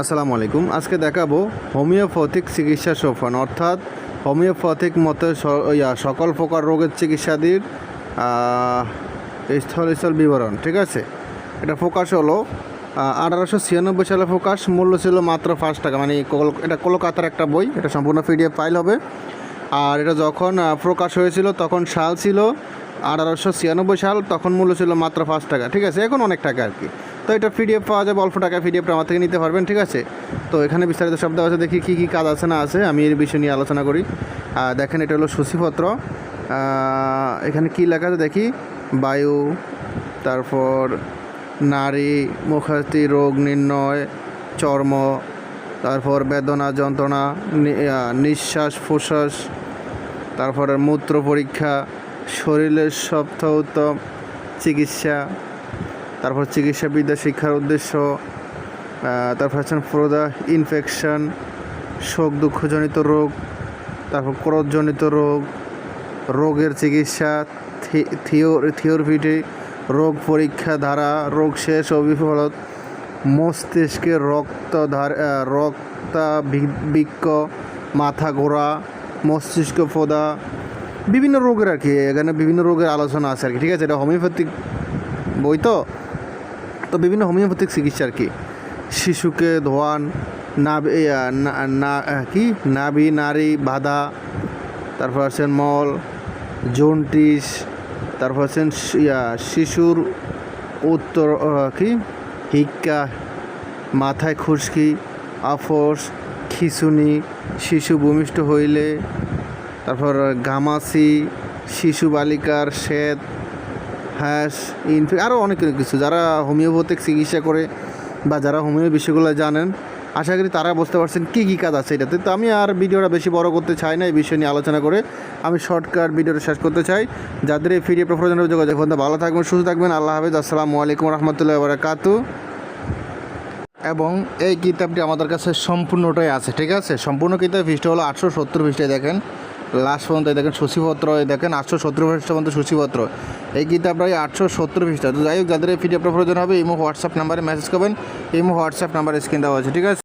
আসসালামু আলাইকুম আজকে দেখাবো হোমিওপ্যাথিক চিকিৎসা সোফান অর্থাৎ হোমিওপ্যাথিক মতে সকল প্রকার রোগের চিকিৎসাদির আহ, স্থল স্থল বিবরণ ঠিক আছে? এটা ফোকাস হলো আঠারোশো ছিয়ানব্বই সালে ফোকাস মূল্য ছিল মাত্র পাঁচ টাকা মানে এটা কলকাতার একটা বই এটা সম্পূর্ণ পিডিএফ ফাইল হবে। আর এটা যখন প্রকাশ হয়েছিল তখন সাল ছিল আঠারোশো ছিয়ানব্বই সাল তখন মূল্য ছিল মাত্র পাঁচ টাকা ঠিক আছে? এখন অনেক টাকা আর কি। তো এটা পিডিএফ পাওয়া যাবে, অল্প টাকা পিডিএফটা আমার থেকে নিতে পারবেন, ঠিক আছে? তো এখানে বিস্তারিত শব্দ আছে, দেখি কী কী কাজ আছে না আছে, আমি এর বিষয় নিয়ে আলোচনা করি। দেখেন, এটা হলো সূচিপত্র। এখানে কী লেখা আছে দেখি? বায়ু, তারপর নারী মুখাস্তি রোগ নির্ণয়, চর্ম, তারপর বেদনা, যন্ত্রণা নিঃশ্বাস প্রশ্বাস, তারপরে মূত্র পরীক্ষা, শরীরের সপ্তাহ উত্তম চিকিৎসা তারপর চিকিৎসাবিদ্যা, শিক্ষার উদ্দেশ্য তারপর হচ্ছেন প্রদা ইনফেকশন শোক দুঃখজনিত রোগ, তারপর ক্রোধজনিত রোগ, রোগের চিকিৎসা থিওরফিটি রোগ পরীক্ষা ধারা, রোগ শেষ ও বিফলত, মস্তিষ্কে রক্ত রক্তাভিক্ষ মাথা ঘোরা, মস্তিষ্ক ফোদা, বিভিন্ন রোগের আর কি, এখানে বিভিন্ন রোগের আলোচনা আছে আর কি, ঠিক আছে? এটা হোমিওপ্যাথিক বই তো? তো বিভিন্ন হোমিওপ্যাথিক চিকিৎসা আর কি? শিশুকে ধোয়ান না কি? নাভি, নারী, বাধা, তারপর আছেন মল জন্টিস তারপর আছেন শিশুর উত্তর কি? হিক্কা, মাথায় খুশকি, আফস, খিঁচুনি, শিশু ভূমিষ্ঠ হইলে, তারপর গামাসি, শিশু বালিকার শ্বেত হ্যাস, ইনফে আরও অনেক কিছু। যারা হোমিওপ্যাথিক চিকিৎসা করে বা যারা হোমিও বিষয়গুলো জানেন, আশা করি তারা বুঝতে পারছেন কী কী কাজ আছে এটাতে। তো আমি আর ভিডিওটা বেশি বড় করতে চাই না, এই বিষয় নিয়ে আলোচনা করে আমি শর্টকাট ভিডিওটা শেষ করতে চাই। যাদের এই ফিরিয়ে প্রয়োজন হবে যোগাযোগ করতে ভালো থাকবেন, সুস্থ থাকবেন, আল্লাহ হাফিজ, আসসালামু আলাইকুম রহমতুল্লাহ বারাকাতু। এবং এই কিতাবটি আমাদের কাছে সম্পূর্ণটাই আছে, ঠিক আছে? সম্পূর্ণ কিতাব পৃষ্ঠা হলো আটশো সত্তর দেখেন। লাস্ট পর্যন্ত দেখেন সূচিপত্র দেখেন আটশো সত্তর পৃষ্ঠা পর্যন্ত সূচিপত্র। এই কিতাবটাই আটশো সত্তর পৃষ্ঠা। তো যাই হোক, যাদের এই পিডিএফটা প্রয়োজন হবে ইমো হোয়াটসঅ্যাপ নাম্বারে মেসেজ করবেন ইমো হোয়াটসঅ্যাপ নাম্বার স্ক্রিন দেওয়া আছে, ঠিক আছে?